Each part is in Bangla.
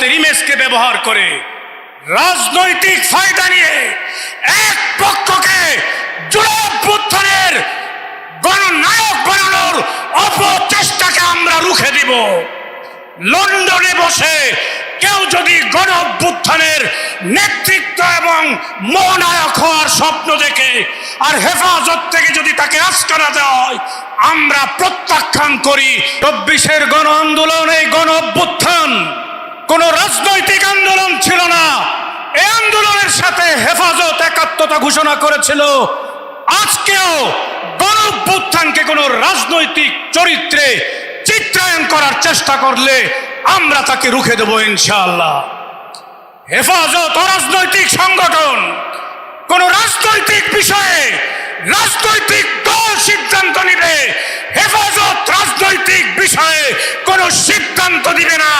হেফাজতের ইমেজকে ব্যবহার করে রাজনৈতিক ফায়দা নিয়ে এক পক্ষকে জুড়াভ্যুত্থানের গণনায়ক বানানোর অপচেষ্টাকে আমরা রুখে দিব। লন্ডনে বসে কেউ যদি গণঅভ্যুত্থানের নেতৃত্ব এবং মহানায়ক হওয়ার স্বপ্ন দেখে আর হেফাজত থেকে যদি তাকে আস্কারা দেওয়া হয়, আমরা প্রত্যাখ্যান করি। চব্বিশের গণ আন্দোলন, এই গণ কোন রাজনৈতিক আন্দোলন ছিল না। এই আন্দোলনের সাথে হেফাজত, একাত্মতা ঘোষণা করেছিল। আজকেও গণ অভ্যুত্থানকে কোন রাজনৈতিক চরিত্রে চিত্রায়ন করার চেষ্টা করলে আমরা তাকে রুখে দেব ইনশাআল্লাহ। হেফাজত অরাজনৈতিক সংগঠন, কোন রাজনৈতিক বিষয়ে দিবে না,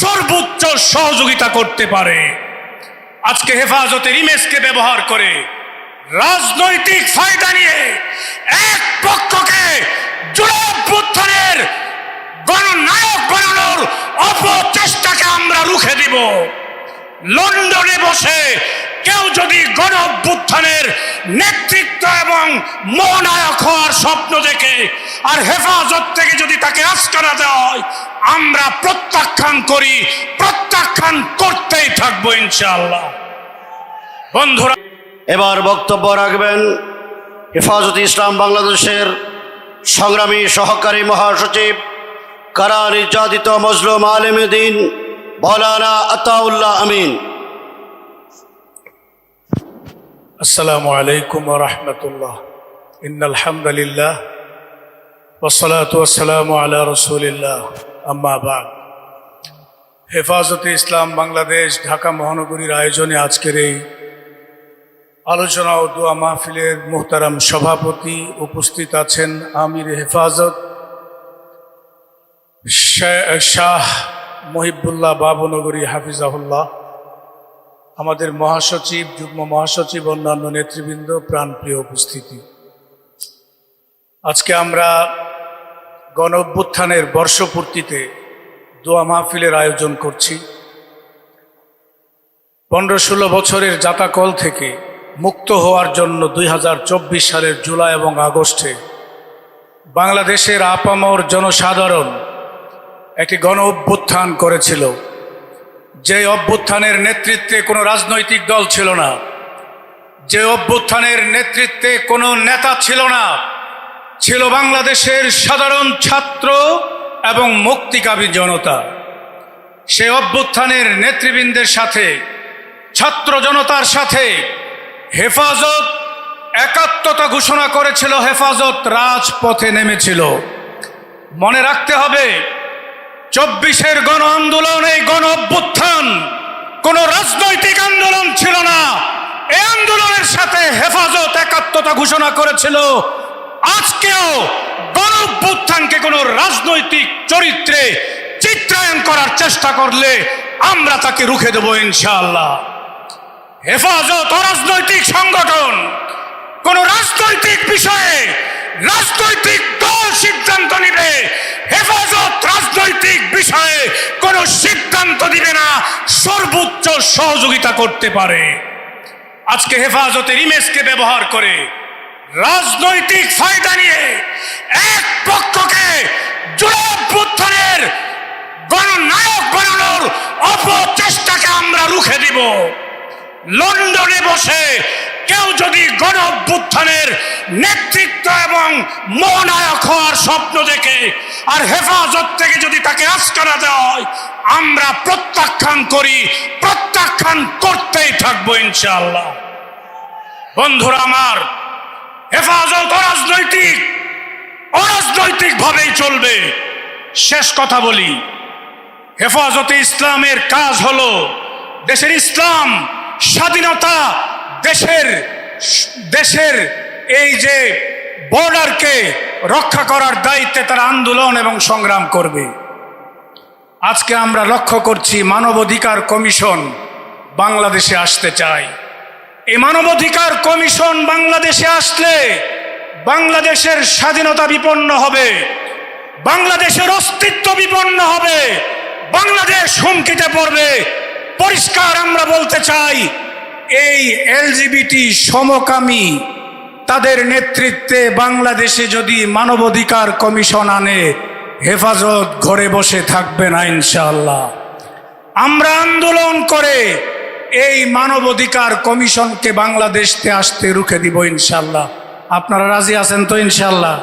সর্বোচ্চ সহযোগিতা করতে পারে। আজকে হেফাজতের ইমেজকে ব্যবহার করে রাজনৈতিক ফায়দা নিয়ে এক পক্ষকে গণনায়ক বানানোর অপচেষ্টাকে আমরা রুখে দিব। লন্ডনে বসে কেউ যদি গণ অভ্যুত্থানের নেতৃত্ব এবং মহানায়ক হওয়ার স্বপ্ন দেখে আর হেফাজত থেকে যদি তাকে আস্কারা দেওয়া হয়, আমরা প্রত্যাখ্যান করি, প্রত্যাখ্যান করতেই থাকব ইনশাআল্লাহ। বন্ধুরা, এবার বক্তব্য রাখবেন হেফাজত ইসলাম বাংলাদেশের সংগ্রামী সহকারী মহাসচিব, কারা নির্যাতিত মজলুম আলমদিন মৌলানা আতাউল্লাহ আমিন। আসসালামু আলাইকুম রহমতুল্লাহ। ইন্নআলহামদুলিল্লাহ ওসলাত ওসালাম আল্লাহ রসুলিল্লাহ। আম্মাবাদ হেফাজতে ইসলাম বাংলাদেশ ঢাকা মহানগরীর আয়োজনে আজকের এই আলোচনা ও দোয়া মাহফিলের মোহতারাম সভাপতি উপস্থিত আছেন আমির হেফাজত শাহ মহিবুল্লাহ বাবনগরী হাফিজাহুল্লাহ। আমাদের মহাসচিব, যুগ্ম মহাসচিব, অন্যান্য নেতৃবৃন্দ, প্রাণপ্রিয় উপস্থিতি। আজকে আমরা গণ অভ্যুত্থানের বর্ষপূর্তিতে দোয়া মাহফিলের আয়োজন করছি। পনেরো ষোলো বছরের জাতাকল থেকে মুক্ত হওয়ার জন্য দুই হাজার চব্বিশ সালের জুলাই এবং আগস্টে বাংলাদেশের আপামর জনসাধারণ একটি গণ অভ্যুত্থান করেছিল। যে অভ্যুত্থানের নেতৃত্বে কোনো রাজনৈতিক দল ছিল না, যে অভ্যুত্থানের নেতৃত্বে কোনো নেতা ছিল না, ছিল বাংলাদেশের সাধারণ ছাত্র এবং মুক্তিকামী জনতা। সে অভ্যুত্থানের নেতৃবৃন্দের সাথে, ছাত্র জনতার সাথে হেফাজত, একাত্মতা ঘোষণা করেছিল, হেফাজত রাজপথে নেমেছিল। মনে রাখতে হবে, চব্বিশের গণ আন্দোলন এই গণ অভ্যুত্থান রাজনৈতিক আন্দোলন ছিল না। এই আন্দোলনের সাথে হেফাজত, একাত্মতা ঘোষণা করেছিল। আজকেও গণ অভ্যুত্থানকে কোন রাজনৈতিক চরিত্রে চিত্রায়ন করার চেষ্টা করলে আমরা তাকে রুখে দেব ইনশাআল্লাহ। হেফাজত অরাজনৈতিক সংগঠন, কোন রাজনৈতিক বিষয়ে রাজনৈতিক দল সিদ্ধান্ত নিবে। হেফাজত রাজনৈতিক বিষয়ে সিদ্ধান্ত দিবে না, সর্বোচ্চ সহযোগিতা করতে পারে। আজকে হেফাজতের ইমেজকে ব্যবহার করে রাজনৈতিক ফায়দা নিয়ে এক পক্ষকে জুড়াভ্যুত্থানের গণনায়ক বানানোর অপচেষ্টাকে আমরা রুখে দিব। লন্ডনে বসে কেউ যদি গণ অভ্যুত্থানের নেতৃত্ব এবং মনায়ক হওয়ার স্বপ্ন দেখে আর হেফাজত থেকে যদি তাকে আস্কারা দেওয়া আমরা প্রত্যাখ্যান করি, প্রত্যাখ্যান করতেই থাকব ইনশাআল্লাহ। বন্ধুরা আমার, হেফাজত অরাজনৈতিক অরাজনৈতিক ভাবেই চলবে। শেষ কথা বলি, হেফাজতে ইসলামের কাজ হলো দেশের ইসলাম, স্বাধীনতা দেশের দেশের এই যে বর্ডারকে রক্ষা করার দায়িত্বে তারা আন্দোলন এবং সংগ্রাম করবে। আজকে আমরা লক্ষ্য করছি মানবাধিকার কমিশন বাংলাদেশে আসতে চাই এই মানবাধিকার কমিশন বাংলাদেশে আসলে বাংলাদেশের স্বাধীনতা বিপন্ন হবে, বাংলাদেশের অস্তিত্ব বিপন্ন হবে, বাংলাদেশ হুমকিতে পড়বে। পরিষ্কার আমরা বলতে চাই, এই এলজিবিটি সমকামী তাদের নেতৃত্বে বাংলাদেশে যদি মানবাধিকার কমিশন আনে, হেফাজত ঘরে বসে থাকবে না ইনশাআল্লাহ। আমরা আন্দোলন করে এই মানবাধিকার কমিশনকে বাংলাদেশতে আসতে রুখে দিব ইনশাল্লাহ আপনারা রাজি আছেন তো ইনশাল্লাহ